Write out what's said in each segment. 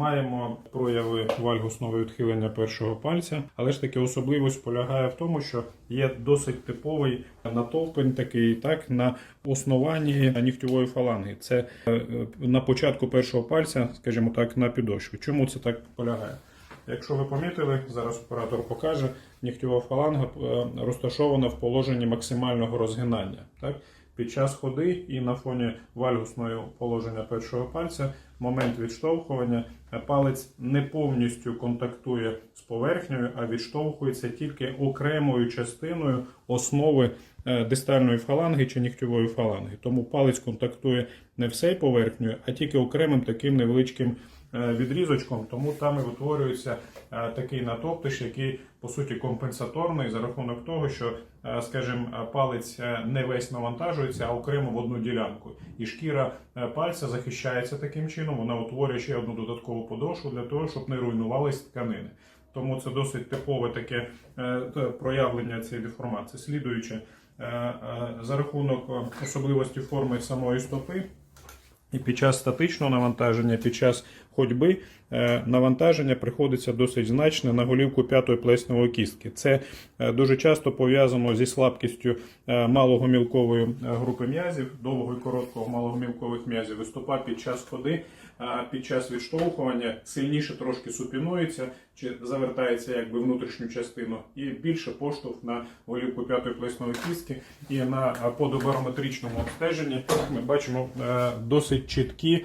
маємо прояви вальгусного відхилення першого пальця, але ж таки особливість полягає в тому, що є досить типовий натовпень такий так на основанні нігтєвої фаланги. Це е, на початку першого пальця, скажімо так, на підошві. Чому це так полягає? Якщо ви помітили, зараз оператор покаже, нігтєва фаланга е, розташована в положенні максимального розгинання. Так? Під час ходи і на фоні вальгусного положення першого пальця, момент відштовхування, е, палець не повністю контактує з поверхнею, а відштовхується тільки окремою частиною основи е, дистальної фаланги чи нігтєвої фаланги. Тому палець контактує не всей поверхнею, а тільки окремим таким невеличким відрізочком, тому там і утворюється е, такий натоптиш, який по суті компенсаторний за рахунок того, що, е, скажімо, е, палець е, не весь навантажується, а окремо в одну ділянку. І шкіра е, пальця захищається таким чином, вона утворює ще одну додаткову подошву для того, щоб не руйнувались тканини. Тому це досить типове таке е, проявлення цієї деформації. Слідуючи, е, е, за рахунок е, особливості форми самої стопи, і під час статичного навантаження, під час ходьби е, навантаження приходиться досить значне на голівку п'ятої плесневої кістки. Це е, дуже часто пов'язано зі слабкістю е, малогомілкової е, групи м'язів, довго і короткого малогомілкових м'язів. І стопа під час ходи, під час відштовхування сильніше трошки супінується чи завертається якби внутрішню частину, і більше поштовх на голівку п'ятої плеснової кістки. І на подобарометричному обстеженні ми бачимо досить чіткі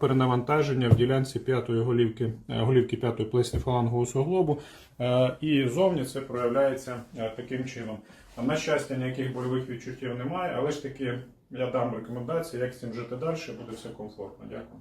перенавантаження в ділянці п'ятої голівки, е, голівки п'ятої плесні фалангового суглобу. Е, І зовні це проявляється е, таким чином. На щастя, ніяких бойових відчуттів немає, але ж таки я дам рекомендації, як з цим жити далі, буде все комфортно. Дякую.